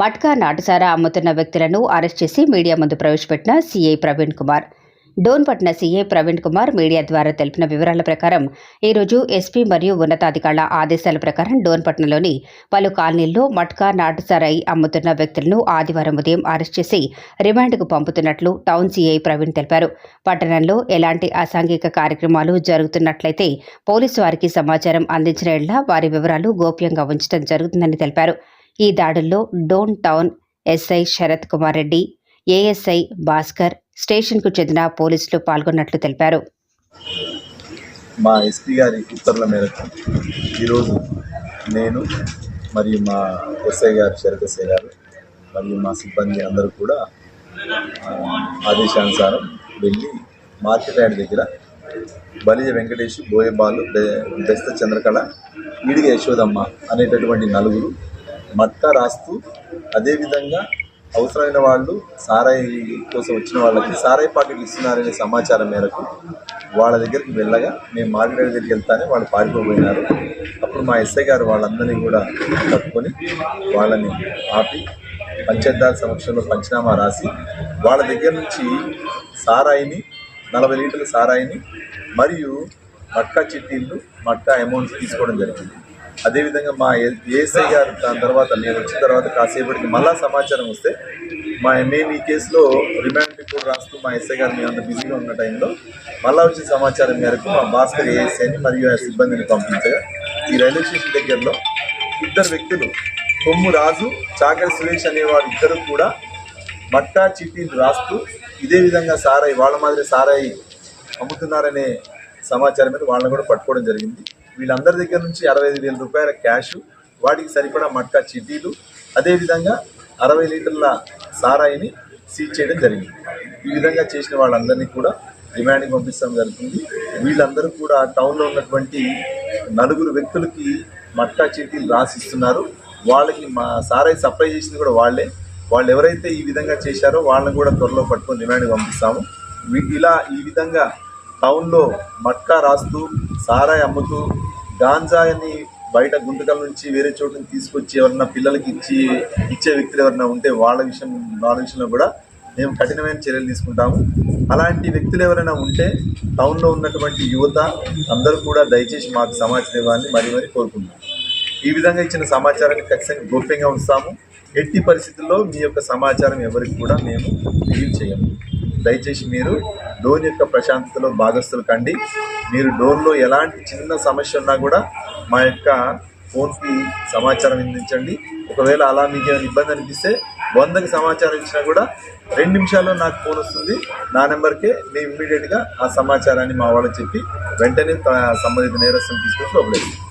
మట్కా నాటుసారా అమ్ముతున్న వ్యక్తులను అరెస్ట్ చేసి మీడియా ముందు ప్రవేశపెట్టిన సీఐ ప్రవీణ్ కుమార్. డోన్పట్న సీఐ ప్రవీణ్ కుమార్ మీడియా ద్వారా తెలిపిన వివరాల ప్రకారం ఈరోజు ఎస్పీ మరియు ఉన్నతాధికారుల ఆదేశాల ప్రకారం డోన్పట్నలోని పలు కాలనీల్లో మట్కా నాటుసారాయి అమ్ముతున్న వ్యక్తులను ఆదివారం ఉదయం అరెస్ట్ చేసి రిమాండ్కు పంపుతున్నట్లు టౌన్ సీఐ ప్రవీణ్ తెలిపారు. పట్టణంలో ఎలాంటి అసాంఘిక కార్యక్రమాలు జరుగుతున్నట్లయితే పోలీసు వారికి సమాచారం అందించిన ఎడ్ల వారి వివరాలు గోప్యంగా ఉంచడం జరుగుతుందని తెలిపారు. ఈ దాడుల్లో Dhone town SI Sharath Kumar Reddy ASI Bhaskar స్టేషన్కు చెందిన పోలీసులు పాల్గొన్నట్లు తెలిపారు. మా ఎస్పీ గారి ఉత్తర్వుల మేరకు ఈరోజు నేను మరియు మా ఎస్ఐ గారు శరత్ ఎస్ఐ గారు మరియు మా సిబ్బంది అందరూ కూడా ఆదేశానుసారం వెళ్ళి మార్కెట్ యార్డ్ దగ్గర బలిజ వెంకటేష్ బోయబాలు బె- బెస్త చంద్రకళ ఈడిగ యశోదమ్మ అనేటటువంటి నలుగురు మట్కా రాస్తూ అదేవిధంగా అవసరమైన వాళ్ళు సారాయి కోసం వచ్చిన వాళ్ళకి సారాయి పాకెట్లు ఇస్తున్నారనే సమాచారం మేరకు వాళ్ళ దగ్గరికి వెళ్ళగా మేము మార్కెట్ దగ్గరికి వెళ్తానే వాళ్ళు పారిపోయినారు అప్పుడు మా ఎస్ఐ గారు వాళ్ళందరినీ కూడా పట్టుకొని వాళ్ళని ఆపి పంచాయతీరాజ్ సమక్షంలో పంచనామా రాసి వాళ్ళ దగ్గర నుంచి సారాయిని నలభై లీటర్ల సారాయిని మరియు మట్కా చిట్టీలు మట్కా అమౌంట్స్ తీసుకోవడం జరిగింది. అదేవిధంగా మా ఏఎస్ఐ గారు దాని తర్వాత నేను వచ్చిన తర్వాత కాసేపటికి మళ్ళా సమాచారం వస్తే మా మేము ఈ కేసులో రిమాండ్ రిపోర్ట్ రాస్తూ మా ఎస్ఐ గారు మేము బిజీగా ఉన్న టైంలో మళ్ళా వచ్చిన సమాచారం మేరకు మా భాస్కర్ ఏఎస్ఐని మరియు ఆ సిబ్బందిని పంపించగా ఈ రైల్వే స్టేషన్ దగ్గరలో ఇద్దరు వ్యక్తులు కొమ్ము రాజు చాకరి సురేష్ అనేవారు ఇద్దరు కూడా మట్టా చిట్టీలు రాస్తూ ఇదే విధంగా సారాయి వాళ్ళ మాదిరి సారాయి అమ్ముతున్నారనే సమాచారం మీద వాళ్ళని కూడా పట్టుకోవడం జరిగింది. వీళ్ళందరి దగ్గర నుంచి అరవై ఐదు వేల రూపాయల క్యాష్ వాటికి సరిపడా మట్కా చీటీలు అదేవిధంగా అరవై లీటర్ల సారాయిని సీజ్ చేయడం జరిగింది. ఈ విధంగా చేసిన వాళ్ళందరినీ కూడా రిమాండ్కి పంపిస్తాం జరుగుతుంది. వీళ్ళందరూ కూడా టౌన్లో ఉన్నటువంటి నలుగురు వ్యక్తులకి మట్కా చీటీలు రాసిస్తున్నారు. వాళ్ళకి మా సారాయి సప్లై చేసింది కూడా వాళ్ళే. వాళ్ళు ఎవరైతే ఈ విధంగా చేశారో వాళ్ళని కూడా త్వరలో పట్టుకొని రిమాండ్కి పంపిస్తాము. ఇలా ఈ విధంగా టౌన్లో మట్కా రాస్తూ సారాయి అమ్ముతూ గాంజాని బయట గుంటకల నుంచి వేరే చోటు నుంచి తీసుకొచ్చి ఎవరన్నా పిల్లలకి ఇచ్చి ఇచ్చే వ్యక్తులు ఎవరన్నా ఉంటే వాళ్ళ విషయం వాళ్ళ విషయంలో కూడా మేము కఠినమైన చర్యలు తీసుకుంటాము. అలాంటి వ్యక్తులు ఎవరైనా ఉంటే టౌన్లో ఉన్నటువంటి యువత అందరూ కూడా దయచేసి మాకు సమాచారం ఇవ్వాలని మరీ మరీ కోరుకుంటున్నాం. ఈ విధంగా ఇచ్చిన సమాచారాన్ని ఖచ్చితంగా గోప్యంగా ఉంచుతాము. ఎట్టి పరిస్థితుల్లో మీ యొక్క సమాచారం ఎవరికి కూడా మేము రిలీవ్ చేయము దయచేసి మీరు డోన్ యొక్క ప్రశాంతతలో భాగస్థులు కండి. మీరు డోన్లో ఎలాంటి చిన్న సమస్య ఉన్నా కూడా మా యొక్క ఫోన్కి సమాచారం అందించండి. ఒకవేళ అలా మీకు ఏమైనా ఇబ్బంది అనిపిస్తే వందకి సమాచారం ఇచ్చినా కూడా రెండు నిమిషాల్లో నాకు ఫోన్ వస్తుంది. నా నెంబర్కే మేము ఇమ్మీడియట్గా ఆ సమాచారాన్ని మా వాళ్ళకి చెప్పి వెంటనే త- సంబంధిత నేరస్తుని తీసుకొచ్చి లోపలేదు